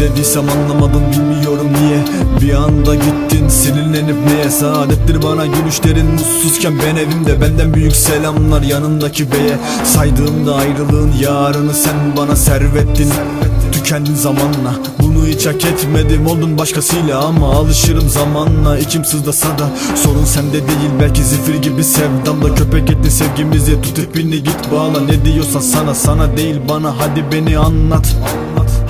dediysem anlamadın bilmiyorum niye. Bir anda gittin sinirlenip neye? Saadettir bana gülüşlerin mutsuzken ben evimde. Benden büyük selamlar yanındaki beye. Saydığımda ayrılığın yarını sen bana servettin. Tükendin zamanla. Bunu hiç hak etmedim. Oldun başkasıyla ama alışırım zamanla. İçim sızdasa da sorun sende değil. Belki zifir gibi sevdamda köpek etti sevgimizi. Tut ipini git bağla. Ne diyorsan sana Sana değil. Bana hadi beni anlat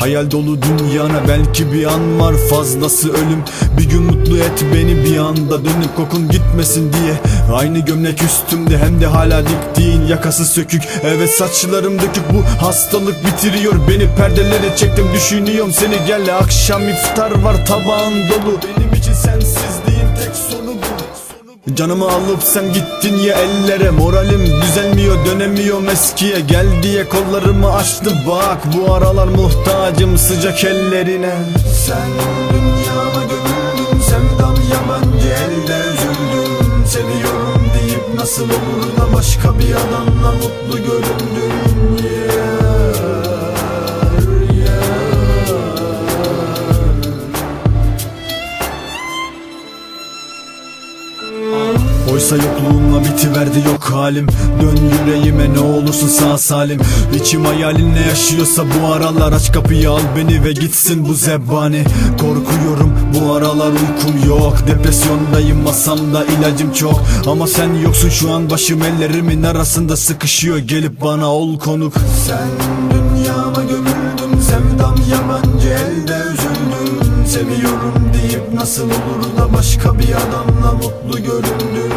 Hayal dolu dünyana belki bir an var. Fazlası ölüm. Bir gün mutlu et beni bir anda. Dönüp kokun gitmesin diye. Aynı gömlek üstümde hem de hala diktiğin yakası sökük. Evet saçlarım dökük. Bu hastalık bitiriyor beni. Perdeleri çektim düşünüyorum seni. Gel akşam iftar var. Tabağın dolu. Benim için bu Canımı alıp sen gittin ya ellere. Moralim düzelmiyor dönemiyorum eskiye Gel diye kollarımı açtı. Bak Bu aralar muhtacım sıcak ellerine. Sen dünyama gömüldün Sevdam yabancı elde üzüldüm Seviyorum deyip nasıl olur da Başka bir adamla mutlu göründün? yeah. Oysa yokluğunla bitiverdi yok halim. Dön yüreğime ne olursun sağ salim. İçim hayalinle yaşıyorsa bu aralar Aç kapıyı al beni ve gitsin bu zebani Korkuyorum bu aralar uykum yok. Depresyondayım masamda ilacım çok. Ama sen yoksun şu an başım ellerimin arasında sıkışıyor. Gelip bana ol konuk. Sen dünyama gömüldün Sevdam yabancı elde üzüldüm Seviyorum deyip nasıl olur da başka bir adamla mutlu göründün? yeah.